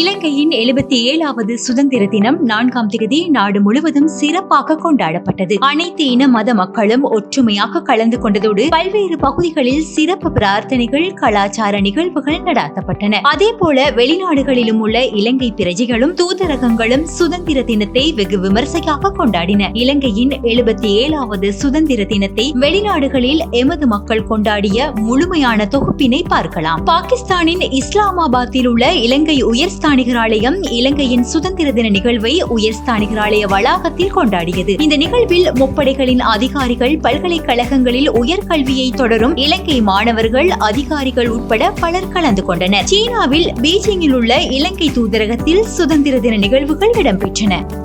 இலங்கையின் எழுபத்தி ஏழாவது சுதந்திர தினம் நான்காம் தேதி நாடு முழுவதும் சிறப்பாக கொண்டாடப்பட்டது. அனைத்து இன மத மக்களும் ஒற்றுமையாக கலந்து கொண்டதோடு பல்வேறு பகுதிகளில் சிறப்பு பிரார்த்தனைகள் கலாச்சார நிகழ்வுகள் நடாத்தப்பட்டன. அதே போல வெளிநாடுகளிலும் உள்ள இலங்கை பிரஜைகளும் தூதரகங்களும் சுதந்திர தினத்தை வெகு விமர்சையாக கொண்டாடின. இலங்கையின் எழுபத்தி ஏழாவது சுதந்திர தினத்தை வெளிநாடுகளில் எமது மக்கள் கொண்டாடிய முழுமையான தொகுப்பினை பார்க்கலாம். பாகிஸ்தானின் இஸ்லாமாபாத்தில் உள்ள இலங்கை உயர்ஸ்தானிகர் ஆலயம் இலங்கையின் சுதந்திர தின நிகழ்வை உயர்ஸ்தானிகர் ஆலய வளாகத்தில் கொண்டாடியது. இந்த நிகழ்வில் முப்படைகளின் அதிகாரிகள் பல்கலைக்கழகங்களில் உயர்கல்வியை தொடரும் இலங்கை மாணவர்கள் அதிகாரிகள் உட்பட பலர் கலந்து கொண்டனர். சீனாவில் பீஜிங்கில் உள்ள இலங்கை தூதரகத்தில் சுதந்திர தின நிகழ்வுகள் இடம்பெற்றன.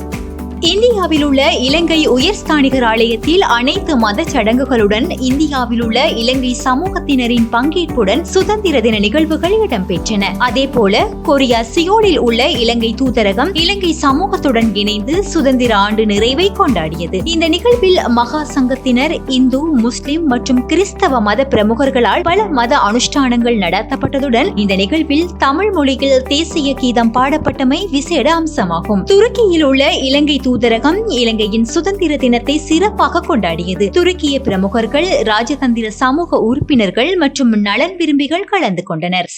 இந்தியாவில் உள்ள இலங்கை உயர்ஸ்தானிகர் ஆலயத்தில் அனைத்து மத சடங்குகளுடன் இந்தியாவில் உள்ள இலங்கை சமூகத்தினரின் பங்கேற்புடன் சுதந்திர தின நிகழ்வுகள் இடம்பெற்றன. அதே போல கொரியா சியோலில் உள்ள இலங்கை தூதரகம் இலங்கை சமூகத்துடன் இணைந்து சுதந்திர ஆண்டு நிறைவை கொண்டாடியது. இந்த நிகழ்வில் மகா சங்கத்தினர் இந்து முஸ்லிம் மற்றும் கிறிஸ்தவ மத பிரமுகர்களால் பல மத அனுஷ்டானங்கள் நடத்தப்பட்டதுடன் இந்த நிகழ்வில் தமிழ் மொழியில் தேசிய கீதம் பாடப்பட்டமை விசேட அம்சமாகும். துருக்கியில் உள்ள இலங்கை தூதரகம் இலங்கையின் சுதந்திர தினத்தை சிறப்பாக கொண்டாடியது. துருக்கிய பிரமுகர்கள் ராஜதந்திர சமூக உறுப்பினர்கள் மற்றும் நலன் விரும்பிகள் கலந்து கொண்டனர்.